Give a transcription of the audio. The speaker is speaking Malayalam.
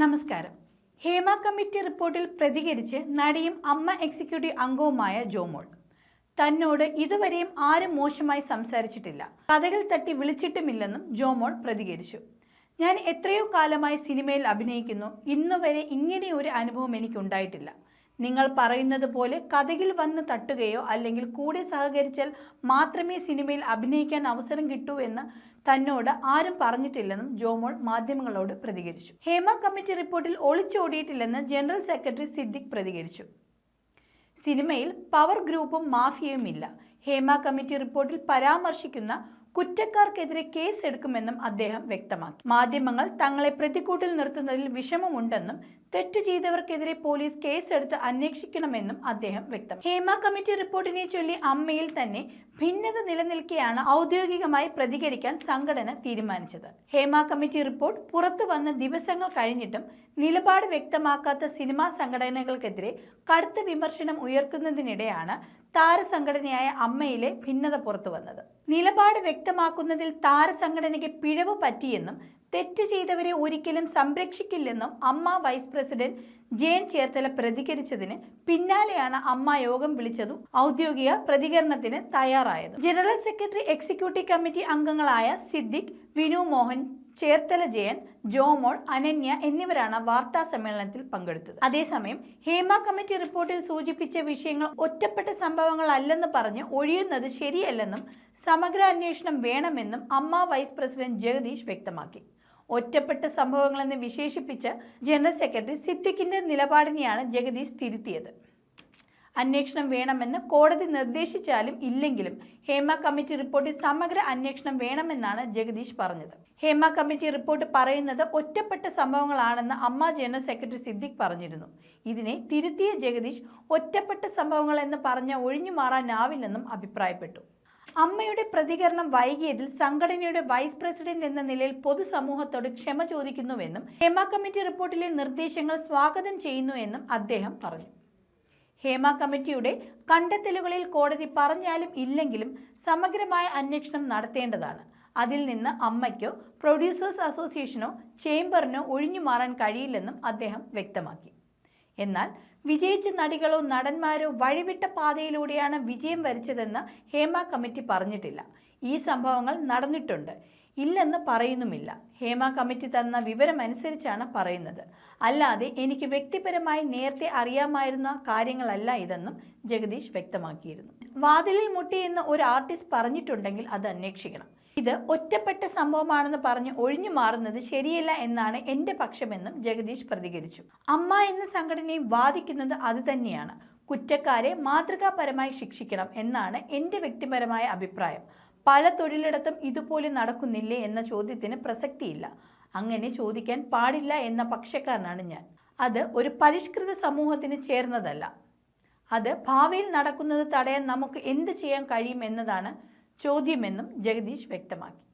നമസ്കാരം. ഹേമ കമ്മിറ്റി റിപ്പോർട്ടിൽ പ്രതികരിച്ച് നടിയും അമ്മ എക്സിക്യൂട്ടീവ് അംഗവുമായ ജോമോൾ. തന്നോട് ഇതുവരെയും ആരും മോശമായി സംസാരിച്ചിട്ടില്ല. കഥകൾ തട്ടി വിളിച്ചിട്ടുമില്ലെന്നും ജോമോൾ പ്രതികരിച്ചു. ഞാൻ എത്രയോ കാലമായി സിനിമയിൽ അഭിനയിക്കുന്നു. ഇന്നുവരെ ഇങ്ങനെയൊരു അനുഭവം എനിക്കുണ്ടായിട്ടില്ല. നിങ്ങൾ പറയുന്നത് പോലെ കഥയിൽ വന്ന് തട്ടുകയോ അല്ലെങ്കിൽ കൂടെ സഹകരിച്ചാൽ മാത്രമേ സിനിമയിൽ അഭിനയിക്കാൻ അവസരം കിട്ടൂ എന്ന് തന്നോട് ആരും പറഞ്ഞിട്ടില്ലെന്നും ജോമോൾ മാധ്യമങ്ങളോട് പ്രതികരിച്ചു. ഹേമ കമ്മിറ്റി റിപ്പോർട്ടിൽ ഒളിച്ചോടിയിട്ടില്ലെന്ന് ജനറൽ സെക്രട്ടറി സിദ്ദിഖ് പ്രതികരിച്ചു. സിനിമയിൽ പവർ ഗ്രൂപ്പും മാഫിയയും ഇല്ല ഹേമ കമ്മിറ്റി റിപ്പോർട്ടിൽ പരാമർശിക്കുന്ന കുറ്റക്കാർക്കെതിരെ കേസ് എടുക്കുമെന്നും അദ്ദേഹം വ്യക്തമാക്കി. മാധ്യമങ്ങൾ തങ്ങളെ പ്രതിക്കൂട്ടിൽ നിർത്തുന്നതിൽ വിഷമമുണ്ടെന്നും തെറ്റു ചെയ്തവർക്കെതിരെ പോലീസ് കേസെടുത്ത് അന്വേഷിക്കണമെന്നും അദ്ദേഹം വ്യക്തം ഹേമ കമ്മിറ്റി റിപ്പോർട്ടിനെ ചൊല്ലി അമ്മയിൽ തന്നെ ഭിന്നത നിലനിൽക്കെയാണ് ഔദ്യോഗികമായി പ്രതികരിക്കാൻ സംഘടന തീരുമാനിച്ചത്. ഹേമ കമ്മിറ്റി റിപ്പോർട്ട് പുറത്തു വന്ന ദിവസങ്ങൾ കഴിഞ്ഞിട്ടും നിലപാട് വ്യക്തമാക്കാത്ത സിനിമാ സംഘടനകൾക്കെതിരെ കടുത്ത വിമർശനം ഉയർത്തുന്നതിനിടെയാണ് താരസംഘടനയായ അമ്മയിലെ ഭിന്നത പുറത്തു വന്നത്. നിലപാട് വ്യക്തമാക്കുന്നതിൽ താരസംഘടനയ്ക്ക് പിഴവ് പറ്റിയെന്നും തെറ്റ് ചെയ്തവരെ ഒരിക്കലും സംരക്ഷിക്കില്ലെന്നും അമ്മ വൈസ് പ്രസിഡന്റ് ജയൻ ചേർത്തല പ്രതികരിച്ചതിന് പിന്നാലെയാണ് അമ്മ യോഗം വിളിച്ചതും ഔദ്യോഗിക പ്രതികരണത്തിന് തയ്യാറായത്. ജനറൽ സെക്രട്ടറി എക്സിക്യൂട്ടീവ് കമ്മിറ്റി അംഗങ്ങളായ സിദ്ദിഖ് വിനു മോഹൻ ചേർത്തല ജയൻ ജോമോൾ അനന്യ എന്നിവരാണ് വാർത്താ സമ്മേളനത്തിൽ പങ്കെടുത്തത്. അതേസമയം ഹേമ കമ്മിറ്റി റിപ്പോർട്ടിൽ സൂചിപ്പിച്ച വിഷയങ്ങൾ ഒറ്റപ്പെട്ട സംഭവങ്ങളല്ലെന്ന് പറഞ്ഞ് ഒഴിയുന്നത് ശരിയല്ലെന്നും സമഗ്ര അന്വേഷണം വേണമെന്നും അമ്മ വൈസ് പ്രസിഡന്റ് ജഗദീഷ് വ്യക്തമാക്കി. ഒറ്റപ്പെട്ട സംഭവങ്ങളെന്ന് വിശേഷിപ്പിച്ച ജനറൽ സെക്രട്ടറി സിദ്ദിഖിന്റെ നിലപാടിനെയാണ് ജഗദീഷ് തിരുത്തിയത്. അന്വേഷണം വേണമെന്ന് കോടതി നിർദ്ദേശിച്ചാലും ഇല്ലെങ്കിലും ഹേമ കമ്മിറ്റി റിപ്പോർട്ടിൽ സമഗ്ര അന്വേഷണം വേണമെന്നാണ് ജഗദീഷ് പറഞ്ഞത്. ഹേമ കമ്മിറ്റി റിപ്പോർട്ട് പറയുന്നത് ഒറ്റപ്പെട്ട സംഭവങ്ങളാണെന്ന് അമ്മ ജനറൽ സെക്രട്ടറി സിദ്ദിഖ് പറഞ്ഞിരുന്നു. ഇതിനെ തിരുത്തിയ ജഗദീഷ് ഒറ്റപ്പെട്ട സംഭവങ്ങൾ എന്ന് പറഞ്ഞ ഒഴിഞ്ഞു മാറാനാവില്ലെന്നും അഭിപ്രായപ്പെട്ടു. അമ്മയുടെ പ്രതികരണം വൈകിയതിൽ സംഘടനയുടെ വൈസ് പ്രസിഡന്റ് എന്ന നിലയിൽ പൊതുസമൂഹത്തോട് ക്ഷമ ചോദിക്കുന്നുവെന്നും ഹേമ കമ്മിറ്റി റിപ്പോർട്ടിലെ നിർദ്ദേശങ്ങൾ സ്വാഗതം ചെയ്യുന്നുവെന്നും അദ്ദേഹം പറഞ്ഞു. ഹേമ കമ്മിറ്റിയുടെ കണ്ടെത്തലുകളിൽ കോടതി പറഞ്ഞാലും ഇല്ലെങ്കിലും സമഗ്രമായ അന്വേഷണം നടത്തേണ്ടതാണ്. അതിൽ നിന്ന് അമ്മയ്ക്കോ പ്രൊഡ്യൂസേഴ്സ് അസോസിയേഷനോ ചേംബറിനോ ഒഴിഞ്ഞു മാറാൻ കഴിയില്ലെന്നും അദ്ദേഹം വ്യക്തമാക്കി. എന്നാൽ വിജയിച്ച നടികളോ നടന്മാരോ വഴിവിട്ട പാതയിലൂടെയാണ് വിജയം വരിച്ചതെന്ന് ഹേമ കമ്മിറ്റി പറഞ്ഞിട്ടില്ല. ഈ സംഭവങ്ങൾ നടന്നിട്ടുണ്ട്. ഇല്ലെന്ന് പറയുന്നുമില്ല. ഹേമ കമ്മിറ്റി തന്ന വിവരമനുസരിച്ചാണ് പറയുന്നത്. അല്ലാതെ എനിക്ക് വ്യക്തിപരമായി നേരത്തെ അറിയാമായിരുന്ന കാര്യങ്ങളല്ല ഇതെന്നും ജഗദീഷ് വ്യക്തമാക്കിയിരുന്നു. വാതിലിൽ മുട്ടിയെന്ന് ഒരു ആർട്ടിസ്റ്റ് പറഞ്ഞിട്ടുണ്ടെങ്കിൽ അത് അന്വേഷിക്കണം. ഇത് ഒറ്റപ്പെട്ട സംഭവമാണെന്ന് പറഞ്ഞ് ഒഴിഞ്ഞു മാറുന്നത് ശരിയല്ല എന്നാണ് എന്റെ പക്ഷമെന്നും ജഗദീഷ് പ്രതികരിച്ചു. അമ്മ എന്ന സംഘടനയും വാദിക്കുന്നത് അത് തന്നെയാണ്. കുറ്റക്കാരെ മാതൃകാപരമായി ശിക്ഷിക്കണം എന്നാണ് എന്റെ വ്യക്തിപരമായ അഭിപ്രായം. പല തൊഴിലിടത്തും ഇതുപോലെ നടക്കുന്നില്ലേ എന്ന ചോദ്യത്തിന് പ്രസക്തിയില്ല. അങ്ങനെ ചോദിക്കാൻ പാടില്ല എന്ന പക്ഷക്കാരനാണ് ഞാൻ. അത് ഒരു പരിഷ്കൃത സമൂഹത്തിന് ചേർന്നതല്ല. അത് ഭാവിയിൽ നടക്കുന്നത് തടയാൻ നമുക്ക് എന്ത് ചെയ്യാൻ കഴിയും എന്നതാണ് ചോദ്യമെന്നും ജഗദീഷ് വ്യക്തമാക്കി.